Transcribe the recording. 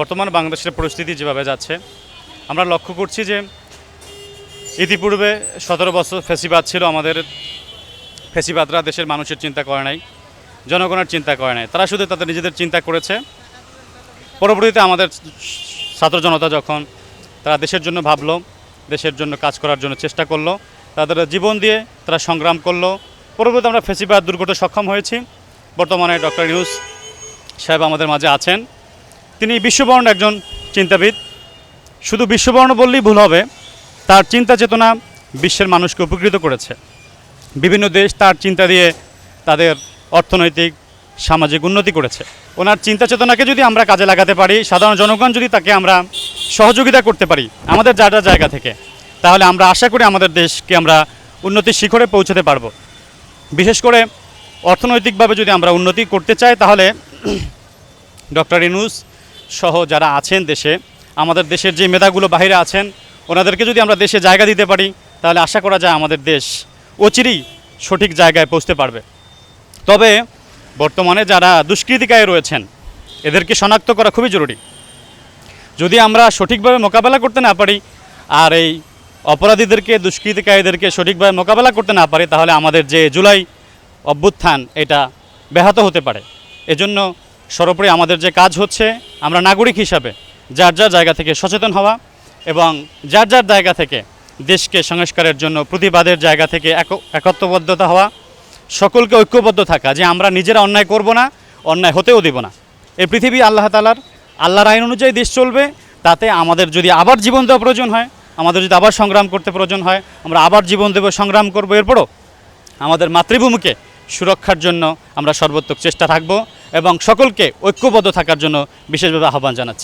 বর্তমান বাংলাদেশের পরিস্থিতি যেভাবে যাচ্ছে, আমরা লক্ষ্য করছি যে ইতিপূর্বে সতেরো বছর ফেসিবাদ ছিল আমাদের, ফেসিবাদরা দেশের মানুষের চিন্তা করে নাই, জনগণের চিন্তা করে নাই। তারা শুধু তাদের নিজেদের চিন্তা করেছে। পরবর্তীতে আমাদের ছাত্র জনতা যখন তারা দেশের জন্য ভাবলো, দেশের জন্য কাজ করার জন্য চেষ্টা করল, তাদের জীবন দিয়ে তারা সংগ্রাম করল। পরবর্তীতে আমরা ফেসিবাদ দূর করতে সক্ষম হয়েছি। বর্তমানে ডক্টর ইউনুস সাহেব আমাদের মাঝে আছেন। তিনি বিশ্ববর্ণ একজন চিন্তাবিদ। শুধু বিশ্ববর্ণ বললেই ভুল হবে, তার চিন্তা চেতনা বিশ্বের মানুষকে উপকৃত করেছে। বিভিন্ন দেশ তার চিন্তা দিয়ে তাদের অর্থনৈতিক, সামাজিক উন্নতি করেছে। ওনার চিন্তা চেতনাকে যদি আমরা কাজে লাগাতে পারি, সাধারণ জনগণ যদি তাকে আমরা সহযোগিতা করতে পারি আমাদের যা যা জায়গা থেকে, তাহলে আমরা আশা করি আমাদের দেশকে আমরা উন্নতির শিখরে পৌঁছাতে পারব। বিশেষ করে অর্থনৈতিকভাবে যদি আমরা উন্নতি করতে চাই, তাহলে ডক্টর ইনুস সহ যারা আছেন দেশে, আমাদের দেশের যে মেধাগুলো বাইরে আছেন, ওনাদেরকে যদি আমরা দেশে জায়গা দিতে পারি, তাহলে আশা করা যায় আমাদের দেশ অচিরেই সঠিক জায়গায় পৌঁছতে পারবে। তবে বর্তমানে যারা দুষ্কৃতিকায় রয়েছেন, এদেরকে শনাক্ত করা খুবই জরুরি। যদি আমরা সঠিকভাবে মোকাবেলা করতে না পারি, আর এই অপরাধীদেরকে, দুষ্কৃতিকারীদেরকে সঠিকভাবে মোকাবেলা করতে না পারি, তাহলে আমাদের যে জুলাই অভ্যুত্থান, এটা ব্যাহত হতে পারে। এজন্য সর্বোপরি আমাদের যে কাজ হচ্ছে, আমরা নাগরিক হিসাবে যার যার জায়গা থেকে সচেতন হওয়া এবং যার যার জায়গা থেকে দেশকে সংস্কারের জন্য প্রতিবাদের জায়গা থেকে এক- একত্রবদ্ধতা হওয়া, সকলকে ঐক্যবদ্ধ থাকা, যে আমরা নিজেরা অন্যায় করব না, অন্যায় হতেও দেব না। এই পৃথিবী আল্লাহ তালার আল্লাহর আইন অনুযায়ী দেশ চলবে, তাতে আমাদের যদি আবার জীবন দেওয়া প্রয়োজন হয়, আমাদের যদি আবার সংগ্রাম করতে প্রয়োজন হয়, আমরা আবার জীবন দেব, সংগ্রাম করব। এরপরও আমাদের মাতৃভূমিকে সুরক্ষার জন্য আমরা সর্বোত্তক চেষ্টা থাকব। এবং সকলকে ঐক্যবদ্ধ থাকার জন্য বিশেষভাবে আহ্বান জানাচ্ছি।